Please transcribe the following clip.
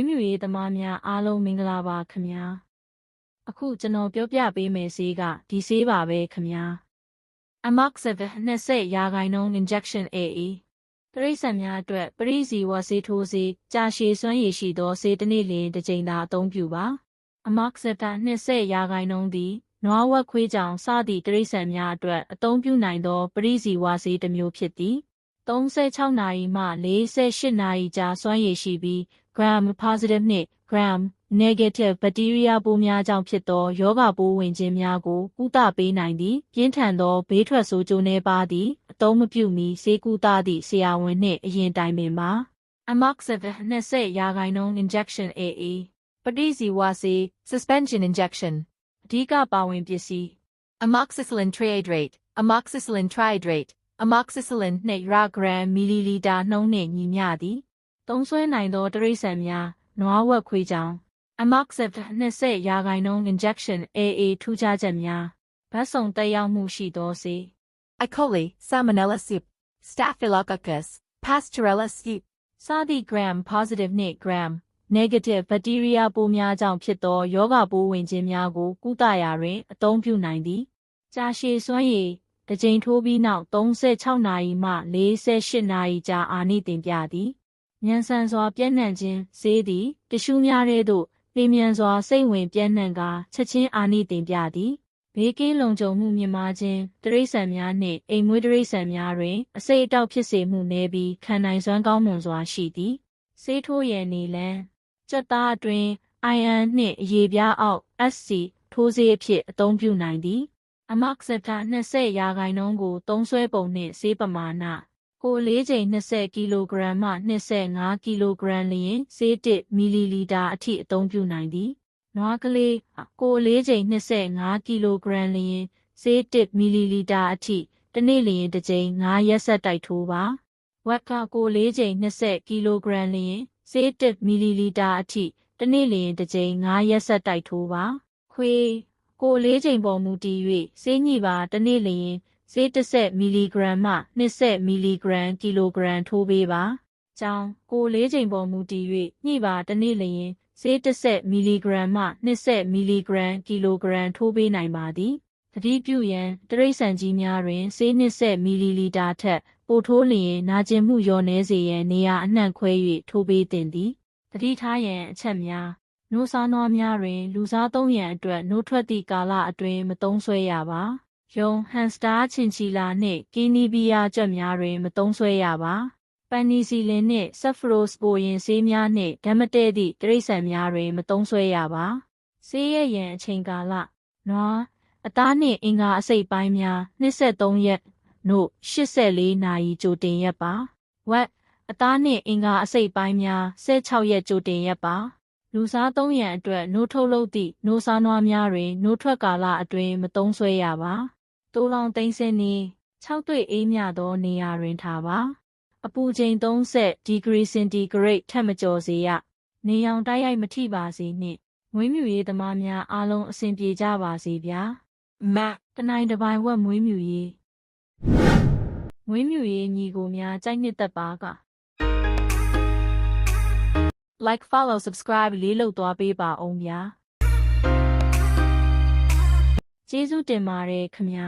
ွေးမြူရေးသမားများအားလုံးမင်္ဂလာပါခင်ဗျာအခုကျွန်တော်ပြောပြပေးမယ်ဆေးကဒီဆေးပါပဲခင်ဗျာ Amoxicillin 20ရာခိုင်နှုန်း injection AE တရိษံများအတွက်ပရိစီဝဆေးထိုးဆေးကြာရှည်စွမ်းရည်ရှိသောဆေးတစ်နေ့လျင်တစ်ကြိမ်သာအသုံးပြုပါ Amoxicillin 20ရာခိုင်နှုန်းသည်နွားဝက်ခွေးကြောင်စသည့်တရိษံများအတွက်အသုံးပြုနိုင်သောပရိစီဝဆေးတစ်မျိုးဖြစ်သည် 36နာရီမှ48နာရီကြာစွမ်းရည်ရှိပြီး gram positive နှင့် gram negative ဘက်တီးရီးယားပိုးများကြောင့်ဖြစ်သောယောဂပိုးဝင်ခြင်းများကိုကုသပေးနိုင်သည် ပြင်းထန်သောဘေးထွက်ဆိုးကျိုးနှဲပါသည်အသုံးမပြုမီဆေးကုသသည့်ဆရာဝန်နှင့်အရင်တိုင်ပင်ပါ amoxicillin 20ရာခိုင်နှုန်း injection AA ပဋိဇီဝဆေး suspension injection, အဓိကပါဝင်ပစ္စည်း amoxicillin trihydrate, amoxicillin trihydrate, amoxicillin 2ရာဂရမ်မီလီလီတာနှုန်းနှင့်ညီမျှသည်သုံးစွဲနိုင်သောတရိษံများနွားဝက်ခွေးကြောင် amoxicillin 20ရာခိုင်နှုန်း injection AA ထူးခြားချက်များဗတ်စုံတက်ရောက်မှုရှိသောဆေး E. coli, Salmonella soup, Staphylococcus, Pasteurella soup, စသည့် gram positive နှင့် gram negative ဘက်တီးရီးယားပိုးများကြောင့်ဖြစ်သောယောဂပိုးဝင်ခြင်းများကိုကုသရာတွင်အသုံးပြုနိုင်သည်ကြာရှည်စွမ်းရည် တစ်ကြိမ်ထိုးပြီးနောက်36နာရီမှ48နာရီကြာအာနိသင်ပြသည်မြန်ဆန်စွာပြန့်နှံ့ခြင်းဈေးသည်တ िश ူးများတဲ့သို့လေမြန်စွာစိတ်ဝင်ပြန့်နှံ့ကာချက်ချင်းအာနိသင်ပြသည်ဘေးကင်းလုံခြုံမှုမြင့်မားခြင်းတရိษံများနှင့်အိမ်မွေးတရိษံများတွင်အစိတ်အတောက်ဖြစ်စေမှုနည်းပြီးခံနိုင်စွမ်းကောင်းမွန်စွာရှိသည်ဆေးထိုးရည်နေလန်းကြက်သားအတွင်း iron နှင့်အရေပြားအောက် SC ထိုးဆေးအဖြစ်အသုံးပြုနိုင်သည် amoxicillin 20ရာခိုင်နှုန်းကိုသုံးစွဲပုံနှင့်ဆေးပမာဏကို၄ချိန်20ကီလိုဂရမ်မှ25ကီလိုဂရမ်လျင်ဆေး1မီလီလီတာအထိအသုံးပြုနိုင်သည်နွားကလေးကို၄ချိန်25ကီလိုဂရမ်လျင်ဆေး1မီလီလီတာအထိတစ်နေ့လျင်တစ်ကြိမ်9ရက်ဆက်တိုက်ထိုးပါဝက်ကကို၄ချိန်20ကီလိုဂရမ်လျင်ဆေး1မီလီလီတာအထိတစ်နေ့လျင်တစ်ကြိမ်9ရက်ဆက်တိုက်ထိုးပါခွေး ကိုလေးချိန်ပေါ်မူတည်၍ဆေးညှိပါတစ်နေ့လျင်ဆေး30မီလီဂရမ်မှ20မီလီဂရမ်ကီလိုဂရမ်ထိုးပေးပါ။ကြောင်းကိုလေးချိန်ပေါ်မူတည်၍ညှိပါတစ်နေ့လျင်ဆေး30မီလီဂရမ်မှ20မီလီဂရမ်ကီလိုဂရမ်ထိုးပေးနိုင်ပါသည်။တတိပြုရန်တရိษံကြီးများတွင်ဆေး20မီလီလီတာထက်ပိုထိုးလျင်နာကျင်မှုလျော့နည်းစေရန်နေရာအနှံ့ခွဲ၍ထိုးပေးသင့်သည်။တတိထားရန်အချက်များ နိုးစားနွားများတွင် လူစားသုံးရန်အတွက်နိုးထွက်သည့်ကာလအတွင်းမသုံးဆွဲရပါ။ယုံဟန်စတာချင်ချီလာနှင့်ကီနီဘီယာကြွက်များတွင်မသုံးဆွဲရပါ။ပန်နီစီလင်နှင့်ဆက်ဖရိုစပိုရင်ဆေးများနှင့်ဓာတ်မတည့်သည့်တရိษံများတွင် မသုံးဆွဲရပါ။ဆေးရရန်အချိန်ကာလနွားအသားနှင့်အင်္ဂါအစိတ်ပိုင်းများ23ရက်နို့84နာရီကြိုတင်ရက်ပါ။ဝက်အသားနှင့်အင်္ဂါအစိတ်ပိုင်းများ16ရက်ကြိုတင်ရက်ပါ။ လူစားသုံးရန်အတွက်နိုးထုတ်လုပ်သည့်နိုးစားနွားများတွင်နိုးထွက်ကာလအတွင်းမသုံးဆွဲရပါ။တိုးလောင်သိမ်းစင်းနည်း6တွေ့အေးမြသောနေရာတွင်ထားပါ။အပူချိန်30ဒီဂရီစင်တီဂရိတ်ထက်မကျော်စေရ။နေရောင်တိုက်ရိုက်မထိပါစေနှင့်။မွေးမြူရေးသမားများအားလုံးအဆင်ပြေကြပါစေဗျာ။ Mac တနိုင်တစ်ပိုင်ဝက်မွေးမြူရေးမွေးမြူရေးညီကိုများကြိုက်နှစ်သက်ပါက like follow subscribe လေးလုပ်သွားပေးပါအောင်ဗျာကျေးဇူးတင်ပါတယ်ခင်ဗျာ